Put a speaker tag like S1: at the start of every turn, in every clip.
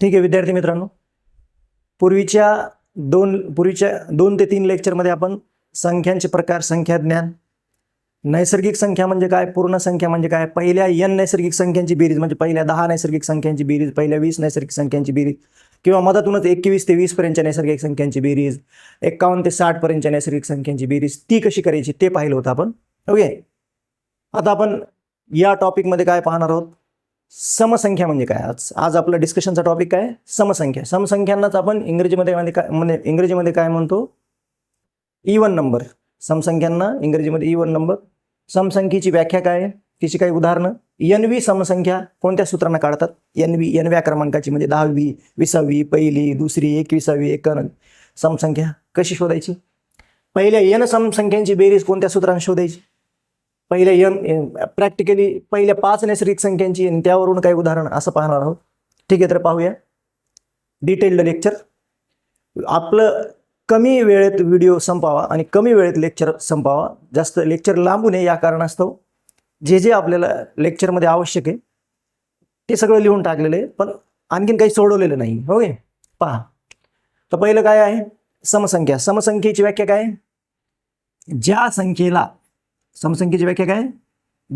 S1: ठीक आहे विद्यार्थी मित्रांनो. पूर्वीच्या दोन पूर्वीच्या दोन ते तीन लेक्चरमध्ये आपण संख्यांचे प्रकार संख्या ज्ञान नैसर्गिक संख्या म्हणजे काय पूर्ण संख्या म्हणजे काय पहिल्या एन नैसर्गिक संख्यांची बेरीज म्हणजे पहिल्या दहा नैसर्गिक संख्यांची बेरीज पहिल्या वीस नैसर्गिक संख्यांची बेरीज किंवा मधातूनच एकवीस ते वीसपर्यंतच्या नैसर्गिक संख्यांची बेरीज एक्कावन्न ते साठपर्यंतच्या नैसर्गिक संख्यांची बेरीज ती कशी करायची ते पाहिलं होतं आपण. ओके आता आपण या टॉपिकमध्ये काय पाहणार आहोत? समसंख्या म्हणजे काय? आज आज आपलं डिस्कशनचा टॉपिक काय? समसंख्या. समसंख्यांनाच आपण इंग्रजीमध्ये म्हणजे काय म्हणजे इंग्रजीमध्ये काय म्हणतो? E इवन नंबर समसंख्यांना इंग्रजीमध्ये e इवन नंबर समसंख्येची व्याख्या काय? आहे तिची काही उदाहरणं. एनवी समसंख्या कोणत्या सूत्रांना काढतात? एनवी एनव्या क्रमांकाची म्हणजे दहावी विसावी पहिली दुसरी एकविसावी एक समसंख्या कशी शोधायची? पहिल्या एन समसंख्यांची बेरीज कोणत्या सूत्रांना शोधायची? पहिल्या यन प्रॅक्टिकली पहिल्या पाच नैसर्गिक संख्यांची आणि त्यावरून काही उदाहरण असं पाहणार आहोत. ठीक आहे तर पाहूया. डिटेल्ड लेक्चर आपलं कमी वेळेत व्हिडिओ संपावा आणि कमी वेळेत लेक्चर संपावा. जास्त लेक्चर लांबू नये या कारणास्तव. जे जे आपल्याला लेक्चरमध्ये आवश्यक आहे ते सगळं लिहून टाकलेलं आहे. पण आणखीन काही सोडवलेलं नाही. हो ओके पहा. तर पहिलं काय आहे? समसंख्या. समसंख्येची व्याख्या काय आहे? ज्या संख्येला समसंख्येची व्याख्या काय?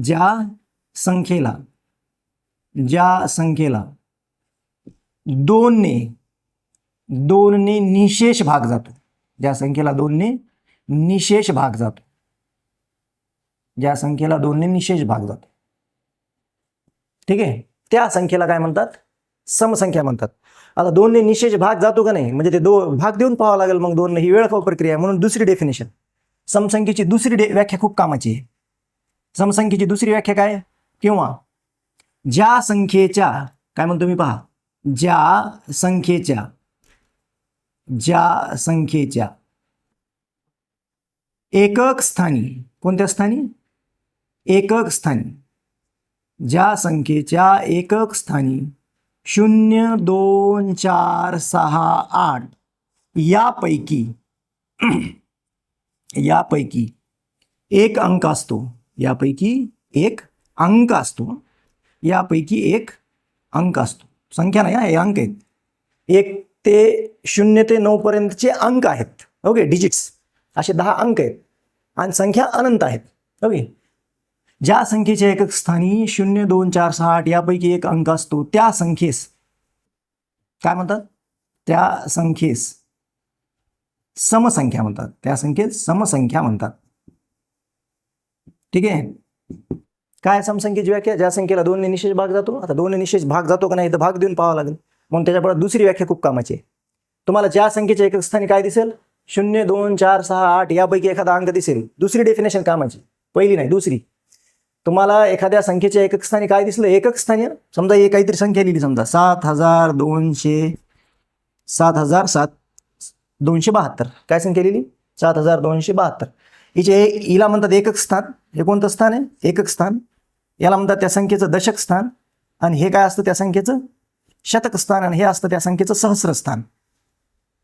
S1: ज्या संख्येला ज्या संख्येला दोनने दोनने निशेष भाग जातो. ज्या संख्येला दोनने निशेष भाग जातो. ज्या संख्येला दोनने निशेष भाग जातो. ठीक आहे? त्या संख्येला काय म्हणतात? समसंख्या म्हणतात. आता दोनने निशेष भाग जातो का नाही? म्हणजे ते दो भाग देऊन पाहावं लागेल मग दोन ही वेळ प्रक्रिया म्हणून दुसरी डेफिनेशन समसंख्येची दुसरी डे व्याख्या खूप कामाची आहे. समसंख्येची दुसरी व्याख्या काय? किंवा ज्या संख्येच्या काय म्हणतो मी पहा ज्या संख्येच्या ज्या संख्येच्या एकक स्थानी कोणत्या स्थानी? एकक स्थानी. ज्या संख्येच्या एकक स्थानी शून्य दोन चार सहा आठ यापैकी यापैकी एक अंक असतो. यापैकी एक अंक असतो. यापैकी एक अंक असतो. संख्या नाही हा, हे अंक आहेत. एक ते शून्य ते नऊ पर्यंतचे अंक आहेत. ओके डिजिट्स असे दहा अंक आहेत. आणि संख्या अनंत आहेत. ओके. ज्या संख्येच्या एकक स्थानी शून्य दोन चार सहा आठ यापैकी एक अंक असतो त्या संख्येस काय म्हणतात? त्या संख्येस समसंख्या म्हणतात. त्या संख्येत समसंख्या म्हणतात. ठीक आहे? काय समसंख्येची व्याख्या? ज्या संख्येला दोन निशेष भाग जातो आता दोन निशेष भाग जातो का नाही तर भाग देऊन पाहावं लागेल. म्हणून त्याच्यापुढे दुसरी व्याख्या खूप कामाची आहे. तुम्हाला ज्या संख्येच्या एकक स्थानी काय दिसेल? शून्य दोन चार सहा आठ यापैकी एखादा अंक दिसेल. दुसरी डेफिनेशन कामाची पहिली नाही दुसरी. तुम्हाला एखाद्या संख्येच्या एकक स्थानी काय दिसलं? एकक स्थानी. समजा एक काहीतरी संख्या लिहिली समजा सात हजार दोनशे सात हजार सात दोनशे बहात्तर. काय संख्या लिहिली? सात हजार दोनशे बहात्तर. हिचे हिला म्हणतात एकक स्थान. हे कोणतं स्थान आहे? एकक स्थान. याला म्हणतात त्या संख्येचं दशक स्थान. आणि हे काय असतं त्या संख्येचं? शतक स्थान. आणि हे असतं त्या संख्येचं सहस्र स्थान.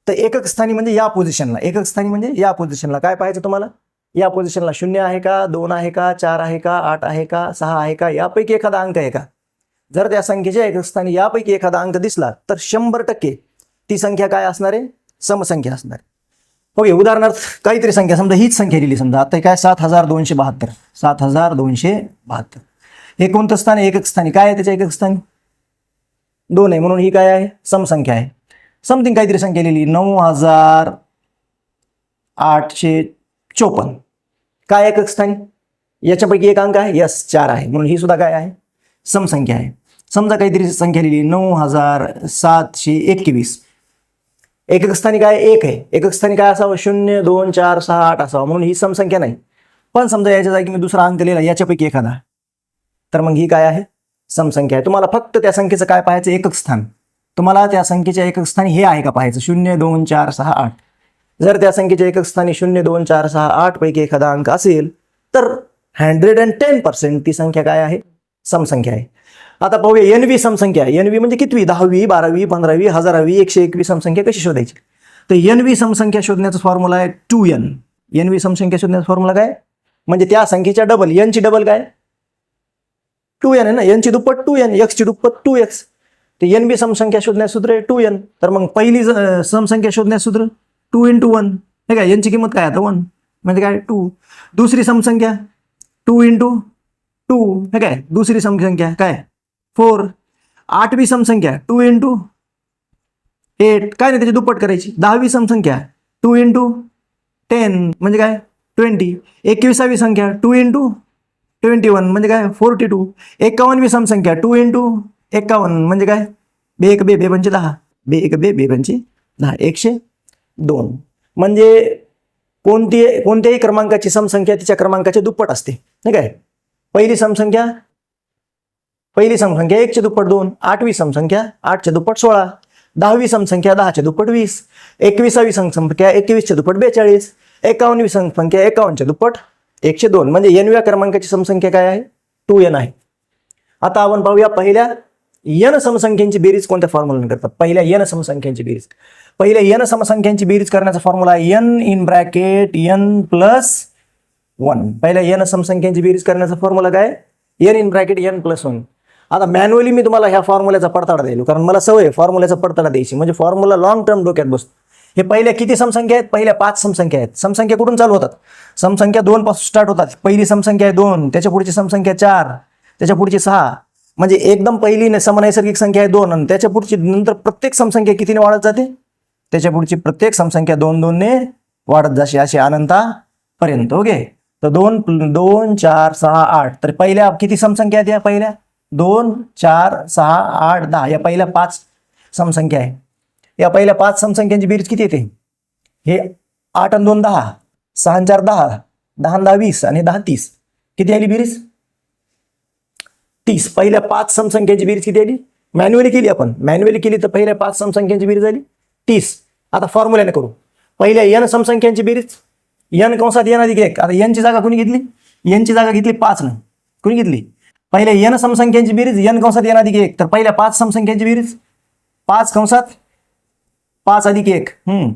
S1: तर एकक स्थानी म्हणजे या पोझिशनला एकक स्थानी म्हणजे या पोझिशनला काय पाहायचं तुम्हाला? या पोझिशनला शून्य आहे का? दोन आहे का? चार आहे का? आठ आहे का? सहा आहे का? यापैकी एखादा अंक आहे का? जर त्या संख्येच्या एकक स्थानी यापैकी एखादा अंक दिसला तर शंभर टक्के ती संख्या काय असणार आहे? समसंख्या असणार. ओके उदाहरणार्थ काहीतरी संख्या समजा हीच संख्या लिहिली समजा आता काय सात हजार दोनशे बहात्तर सात हजार दोनशे बहात्तर. हे कोणतं स्थान आहे? एकक स्थानी काय आहे त्याच्या एकक स्थानी? दोन आहे. म्हणून ही काय आहे? समसंख्या आहे. समथिंग काहीतरी संख्या लिहिली. नऊ हजार आठशे चोपन्न. काय एकक स्थानी? याच्यापैकी एक अंक आहे? यस चार आहे. म्हणून ही सुद्धा काय आहे? समसंख्या आहे. समजा काहीतरी संख्या लिहिली. नऊ हजार सातशे एकवीस. एकक स्थानी काय एक आहे. एकक स्थानी काय असावं शून्य दोन चार सहा आठ असावं. म्हणून ही समसंख्या नाही. पण समजा याच्या जागी मी दुसरा अंक लिहिला याच्यापैकी एखादा. तर मग ही काय आहे? समसंख्या आहे. तुम्हाला फक्त त्या संख्येचं काय पाहायचं? एकक स्थान. तुम्हाला त्या संख्येच्या एकक स्थानी हे आहे का पाहायचं? शून्य दोन चार सहा आठ. जर त्या संख्येच्या एकक स्थानी शून्य दोन चार सहा आठ पैकी एखादा अंक असेल तर हंड्रेड अँड टेन पर्सेंट ती संख्या काय आहे? समसंख्या आहे. आता पाहूया एन व्ही समसंख्या. एन व्ही म्हणजे कितवी? दहावी बारावी पंधरावी हजारावी एकशे एकवीस समसंख्या कशी शोधायची? तर एन व्ही समसंख्या शोधण्याचा फॉर्म्युला आहे टू एन एन व्ही समसंख्या शोधण्याचा फॉर्म्युला काय? म्हणजे त्या संख्येच्या डबल एनची डबल काय? टू एन आहे ना? एनची दुप्पट टू एन एक्सची दुप्पट टू एक्स तर एन बी समसंख्या शोधण्यास सूत्र आहे टू एन तर मग पहिली समसंख्या शोधण्यास सूत्र टू इंटू वन हे काय? यांची किंमत काय? आता वन म्हणजे काय? टू दुसरी समसंख्या? टू इंटू टू हे काय? दुसरी समसंख्या काय फोर। आठवी समसंख्या टू इंटू एट। काय नाही त्याची दुप्पट करायची. दहावी समसंख्या टू इंटू टेन. म्हणजे काय? ट्वेंटी. एकविसावी संख्या टू इंटू ट्वेंटी वन. म्हणजे काय? Forty two. एकावन्नवी समसंख्या टू इंटू एकावन्न. म्हणजे काय? बे एक बे बे पंचे दहा. बे एक बे बे पंचे दहा. एकशे दोन. म्हणजे कोणती कोणत्याही क्रमांकाची समसंख्या तिच्या क्रमांकाच्या दुप्पट असते. नाही काय? पहिली समसंख्या? पहिली समसंख्या एकचे दुप्पट दोन आठवी समसंख्या आठच्या दुप्पट सोळा दहावी समसंख्या दहाच्या दुप्पट वीस एकविसावी समसंख्या एकवीसच्या दुप्पट बेचाळीस एकावन्नवी समसंख्या एकावन्नच्या दुप्पट एकशे दोन. म्हणजे एनव्या क्रमांकाची समसंख्या काय आहे? टू एन आहे. आता आपण पाहूया पहिल्या यन समसंख्यांची बेरीज कोणत्या फॉर्म्युलाने करतात? पहिल्या यन समसंख्यांची बेरीज. पहिल्या यन समसंख्यांची बेरीज करण्याचा formula N N in bracket N plus one पहिल्या एन समसंख्यांची बेरीज करण्याचा फॉर्म्युला काय? N in bracket N plus one आता मॅन्युअली मी तुम्हाला ह्या फॉर्म्युल्याचा पडताळा देईल कारण मला सवय आहे फॉर्म्युल्याचा पडताळा द्यायची. म्हणजे फॉर्म्युला लॉंग टर्म डोक्यात बसतो. हे पहिल्या किती समसंख्या आहेत? पहिल्या पाच समसंख्या आहेत. समसंख्या कुठून चालू होतात? समसंख्या दोन पासून स्टार्ट होतात. पहिली समसंख्या आहे दोन त्याच्या पुढची समसंख्या चार त्याच्या पुढची सहा. म्हणजे एकदम पहिली समनैसर्गिक संख्या आहे दोन आणि त्याच्या पुढची नंतर प्रत्येक समसंख्या कितीने वाढत जाते? त्याच्या पुढची प्रत्येक समसंख्या दोन दोनने वाढत जाते. अशी अनंतापर्यंत ओके? तर दोन दोन चार सहा आठ. तर पहिल्या किती समसंख्या आहेत या पहिल्या? दोन चार सहा आठ दहा. या पहिल्या पाच समसंख्या आहे. या पहिल्या पाच समसंख्यांची बेरीज किती येते? हे आठ आणि दोन दहा. सहा चार दहा. दहा दहा वीस. आणि दहा तीस. किती आली बेरीज? तीस. पहिल्या पाच समसंख्यांची बेरीज किती आली? मॅन्युअली केली आपण. मॅन्युअली केली तर पहिल्या पाच समसंख्यांची बेरीज आली तीस. आता फॉर्म्युल्याने करू. पहिल्या यन समसंख्यांची बेरीज. यन कंसात यन अधिक एक. आता यनची जागा कोणी घेतली? यनची जागा घेतली पाच न. कोणी घेतली? पहिल्या यन समसंख्यांची बेरीज यन कंसात यन अधिक एक. तर पहिल्या पाच समसंख्यांची बेरीज. पाच कंसात पाच अधिक एक. हम्म.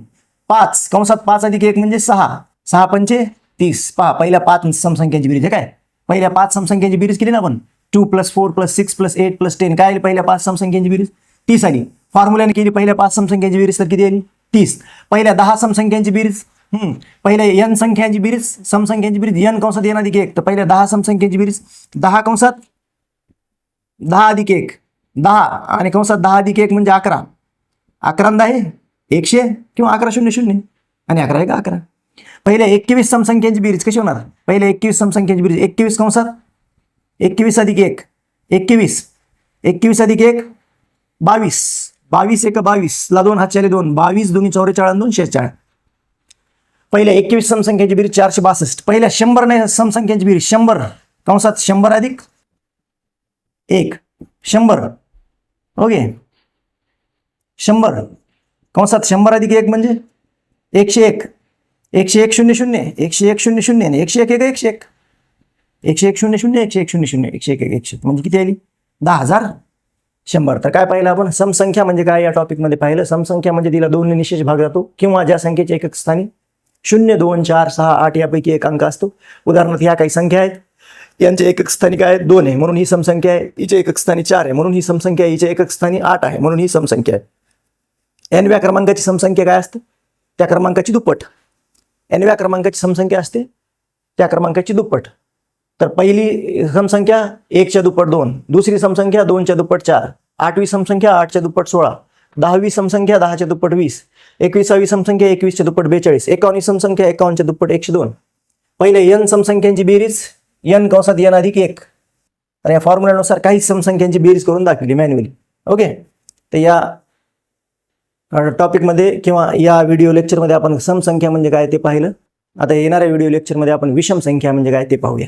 S1: पाच कंसात पाच अधिक एक म्हणजे सहा. सहा पंचे तीस. पहा पहिल्या पाच समसंख्यांची बेरीज आहे काय? पहिल्या पाच समसंख्यांची बेरीज केली ना आपण. Two plus four plus six plus eight plus ten. काय आली पहिल्या पाच समसंख्यांची बेरीज? तीस आली. फॉर्म्युल्याने केली पहिल्या पाच समसंख्यांची बेरीज तर किती आली? तीस. पहिल्या दहा समसंख्यांची बेरीज? हम्म. पहिल्या एन संख्यांची बेरीज समसंख्यांची बेरीज एन कंसात एन अधिक एक. तर पहिल्या दहा समसंख्यांची बेरीज दहा कंसात दहा अधिक एक. दहा आणि कंसात दहा अधिक एक म्हणजे अकरा. अकरा दहा आहे एकशे किंवा अकरा शून्य शून्य. आणि अकरा एक अकरा. पहिल्या एकवीस समसंख्यांची बेरीज कशी होणार? पहिल्या एकवीस समसंख्यांची बेरीज एकवीस कंसात एकवीस अधिक एक. एकवीस. एकवीस अधिक एक बावीस. बावीस एक बावीसला दोन हातच्याले दोन. बावीस दोन्ही चौवेचाळीस दोन शेहेचाळीस पहिल्या एकवीस समसंख्यांची बेरीज चारशे बासष्ट. पहिल्या शंभर नाही समसंख्यांची बेरीज शंभर. कंसात शंभर अधिक एक. शंभर. ओके. शंभर. कंसात शंभर अधिक एक म्हणजे एकशे एक. एकशे एक शून्य शून्य. एकशे एक शून्य शून्य आणि एकशे एक एक एकशे एक. एकशे एक शून्य शून्य एकशे एक शून्य शून्य एकशे एक एक एकशे. एक. म्हणजे किती आली? दहा हजार. शंभर. तर काय पाहिलं आपण? समसंख्या म्हणजे काय या टॉपिकमध्ये पाहिलं? समसंख्या म्हणजे तिला दोन निशेष भाग जातो. किंवा ज्या संख्येच्या एकक स्थानी शून्य दोन चार सहा आठ यापैकी एक अंक असतो. उदाहरणार्थ ह्या काही संख्या आहेत. यांचे एकक स्थानी काय आहे दोन आहे म्हणून ही समसंख्या आहे. हिचे एकक स्थानी चार आहे म्हणून ही समसंख्या आहे. हिच्या एकक स्थानी आठ आहे म्हणून ही समसंख्या आहे. एनव्या क्रमांकाची समसंख्या काय असते? त्या क्रमांकाची दुप्पट. एनव्या क्रमांकाची समसंख्या असते त्या क्रमांकाची दुप्पट. तर पहिली समसंख्या एकच्या दुप्पट दोन दुसरी समसंख्या दोनच्या दुप्पट चार आठवी समसंख्या आठच्या दुप्पट सोळा दहावी समसंख्या दहाच्या दुप्पट वीस एकविसावी समसंख्या एकवीसच्या दुप्पट बेचाळीस. एकावन्नी समसंख्या एकावन्नच्या दुप्पट एकशे दोन. पहिले यन समसंख्यांची बेरीज यन कंसात यन अधिक एक. आणि या फॉर्म्युल्यानुसार काही समसंख्यांची बेरीज करून दाखवली मॅन्युअली ओके तर या टॉपिकमध्ये किंवा या व्हिडिओ लेक्चरमध्ये आपण समसंख्या म्हणजे काय ते पाहिलं. आता येणाऱ्या व्हिडिओ लेक्चरमध्ये आपण विषम संख्या म्हणजे काय ते पाहूया.